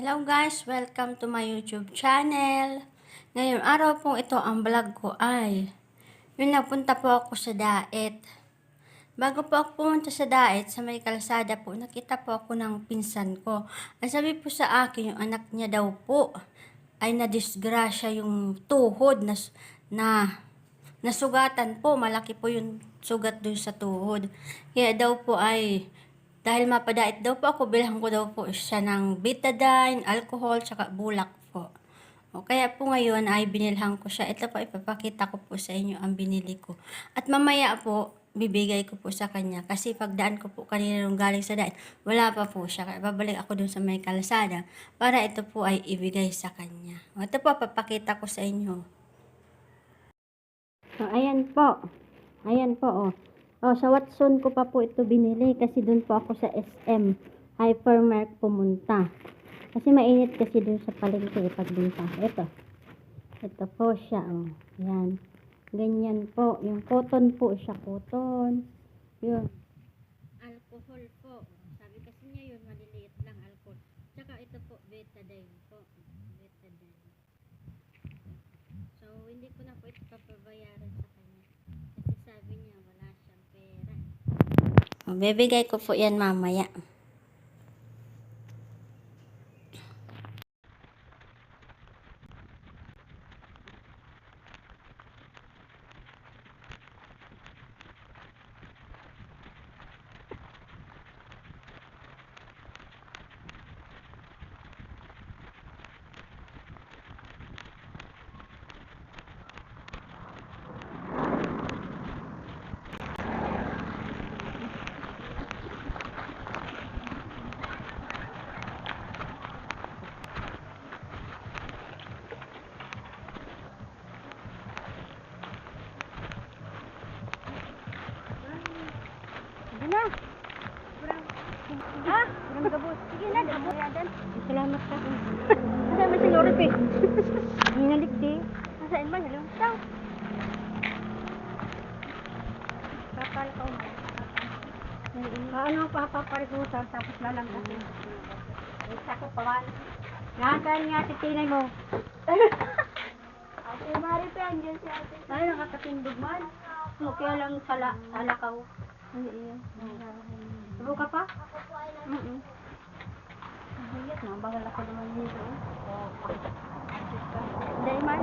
Hello guys, welcome to my YouTube channel. Ngayon araw pong ito ang vlog ko ay yun napunta po ako sa daet. Bago po ako pumunta sa daet, sa may kalsada po, nakita po ako ng pinsan ko. Ang sabi po sa akin, yung anak niya daw po ay nadisgrasya yung tuhod na, na nasugatan po. Malaki po yung sugat doon sa tuhod. Kaya daw po ay dahil mapadait daw po ako, bilhan ko daw po siya ng betadine, alcohol, tsaka bulak po. O, kaya po ngayon ay binilhan ko siya. Ito po, ipapakita ko po sa inyo ang binili ko. At mamaya po, bibigay ko po sa kanya. Kasi pagdaan ko po kanina nung galing sa daan, wala pa po siya. Kaya babalik ako dun sa may kalsada para ito po ay ibigay sa kanya. O, ito po, papakita ko sa inyo. So, ayan po. Ayan po, oh. Oh, sa Watson ko pa po ito binili kasi doon po ako sa SM Hypermark pumunta. Kasi mainit kasi doon sa palengke eh, pagbinta. Ito. Ito po siya, oh. Yan. Ganyan po. Yung cotton po siya, cotton. Yun. Alcohol po. Sabi kasi niya yun, maliliit lang alcohol. Tsaka ito po, betadine po. Betadine. So, hindi ko na po ito papabayaran sa kanya. Kasi sabi niya, wala siyang pera. O, bibigay ko po yan mamaya. Na. Ha? Walang gabot. Sige na, gabot. Salamat ka. Kasama si Lord eh. Hinalik di. Nasaan ba? Hello? Daw. Kapal ka. Ano papaparikusan tapos lalangkasin. Isa ko pa man. Nasaan nga si tinay mo? Ate Mari pa yan dyan si ate. Ay, nakakatindog man. Kaya lang sala, salakaw. Ano iyan? Subo ka pa? Mm-mm. Hayat na, bagal ako naman dito. Oh. Dahil man,